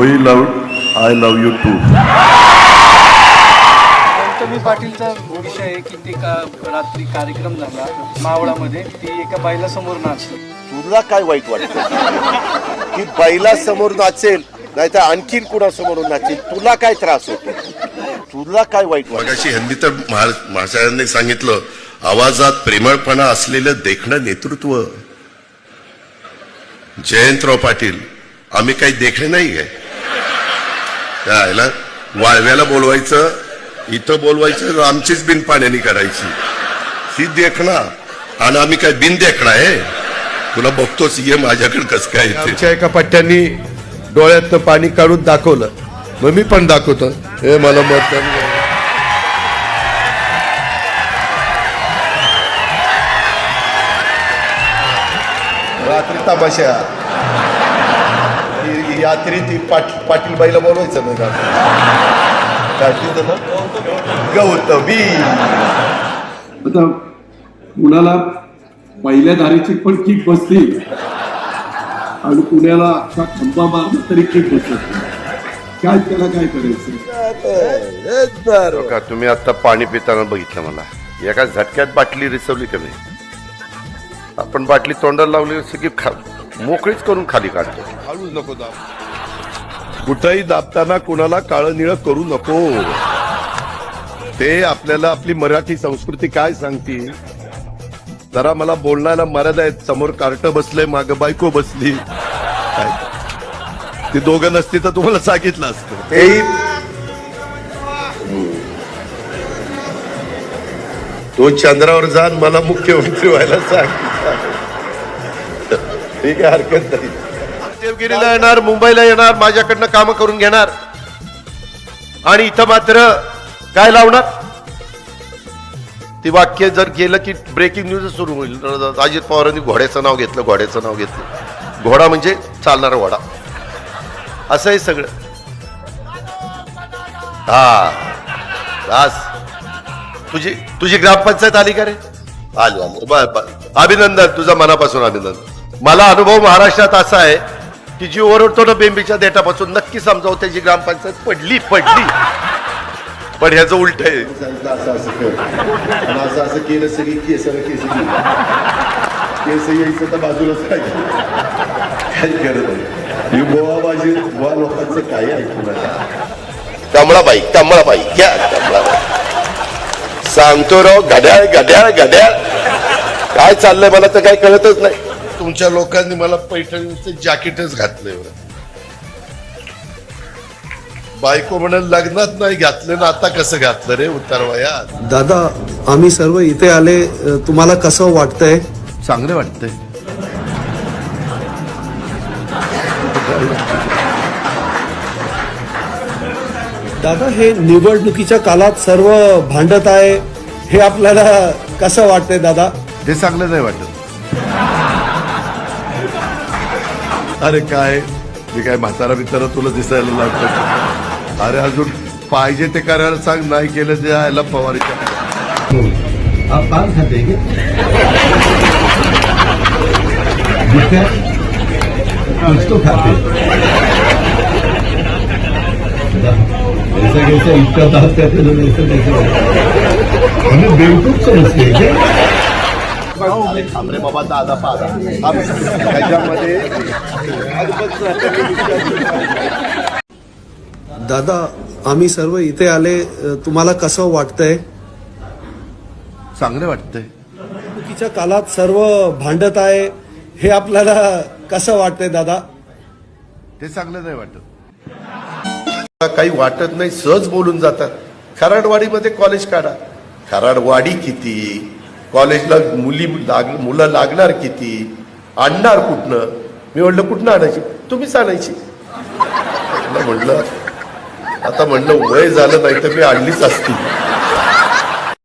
We love I love you too Gautami पाटीलचा विषय आहे की ते का रात्री कार्यक्रम झाला मावळामध्ये ती एका बाईला समोर नाचली तुला काय वाईट वाटतं? की बैला समोर नाचेल नाहीतर आणखीन कुणासमोर नाचेल तुला काय त्रास होतो? तुला काय वाईट वाटत? ह्यांनी तर महा- महाशयांनी सांगितलं आवाजात प्रेमळपणा असलेलं देखणं नेतृत्व. जयंतराव पाटील आम्ही काही देखणे नाही काय त्याला वाळव्याला बोलवायचं इथं बोलवायचं आमचीच बिन पाण्याने करायची. ही देखणा. आणि आम्ही काय बिन देखणा आहे? तुला बघतोच ये माझ्याकडे कसं काय आमच्या एका पट्ट्यांनी डोळ्यातनं पाणी काढून दाखवलं. मग मी पण दाखवतो. हे मला मत रात्री तमाशा. यात्री ती पाट पाटील बाईला बोलवायचं नाही का? काय तिचं ना? गौतमी. आता कुणाला पहिल्या धारेची पण किक बसली. आणि पुण्याला अख्खा खंबा मारला तरी किक बसत नाही. काय त्याला काय करायचं? का तुम्ही आता पाणी पिताना बघितलं मला. एका झटक्यात बाटली रिसवली का नाही? आपण बाटली तोंडाला लावली असं की खा मोकळीच करून खाली काढतो. हळूच नको दाब. कुठंही दाबताना कुणाला काळं निळं करू नको. ते आपल्याला आपली मराठी संस्कृती काय सांगतील? जरा मला बोलण्याला मर्यादा आहेत. समोर कार्ट बसलंय माग बायको बसली. काय? दोघं नसती तर तुम्हाला सांगितलं असतं. तेही तो चंद्रावर जाण मला मुख्यमंत्री व्हायला सांग ठीक आहे हरकत नाही. देवगिरीला येणार मुंबईला येणार माझ्याकडनं कामं करून घेणार. आणि इथं मात्र काय लावणार? ती वाक्य जर गेलं की ब्रेकिंग न्यूज सुरू होईल. अजित पवारांनी घोड्याचं नाव घेतलं घोड्याचं नाव घेतलं. घोडा म्हणजे चालणारा घोडा असं आहे सगळं. हा. बस तुझी तुझी ग्रामपंचायत आली का रे? आली आली. अभिनंदन तुझा मनापासून अभिनंदन. मला अनुभव महाराष्ट्रात असा आहे की जी ओरडतो ना बेंबीच्या देठापासून नक्की समजावं त्याची ग्रामपंचायत पडली पडली. पण ह्याचं उलट आहे. असं असं कर आणि असं असं केलं सगळी केस केस केस यायचं तर बाजूलाच काय करत ही गोवा लोकांचं ऐकू नका. कमळाबाई कमळाबाई घ्या कमळाबाई. सांगतो राव घड्याळ घड्याळ घड्याळ. काय चाललंय मला तर काही कळतच नाही. तुमच्या लोकांनी मला पैठणीचं जॅकेटच घातलंय बरं. बायको म्हणाल लग्नात नाही घातलं ना आता कसं घातलं रे उतारवयात दादा आम्ही सर्व इथे आले अ, तुम्हाला कसं वाटतंय? चांगलं वाटतंय. दादा हे निवडणुकीच्या काळात सर्व भांडत आहे हे आपल्याला कसं वाटतंय दादा? ते चांगलं नाही वाटत. अरे काय? मी काय म्हातारा बितारा तुला दिसायला लागतो अरे अजून पाहिजे ते करायला सांग नाही केलं ते यायला पवारीच्या आप पान खाते हैं क्या खाते. ऐसा कैसा इसका बेवकूफ थांबरे बाबा दादा पादा त्याच्यामध्ये दादा आम्ही सर्व इथे आले तुम्हाला कसं वाटतंय? चांगलं वाटतंय. निवडणुकीच्या काळात सर्व भांडत आहे हे आपल्याला कसं वाटतंय दादा? ते चांगलं नाही वाटत. काही वाटत नाही सहज बोलून जातात. खराडवाडीमध्ये कॉलेज काढा. खराडवाडी किती? कॉलेजला मुली लाग मुलं लागणार किती? आणणार कुठनं? मी म्हटलं कुठनं आणायची? तुम्हीच आणायची. म्हटलं म्हणलं आता म्हणलं वय झालं नाही तर मी आणलीच असती.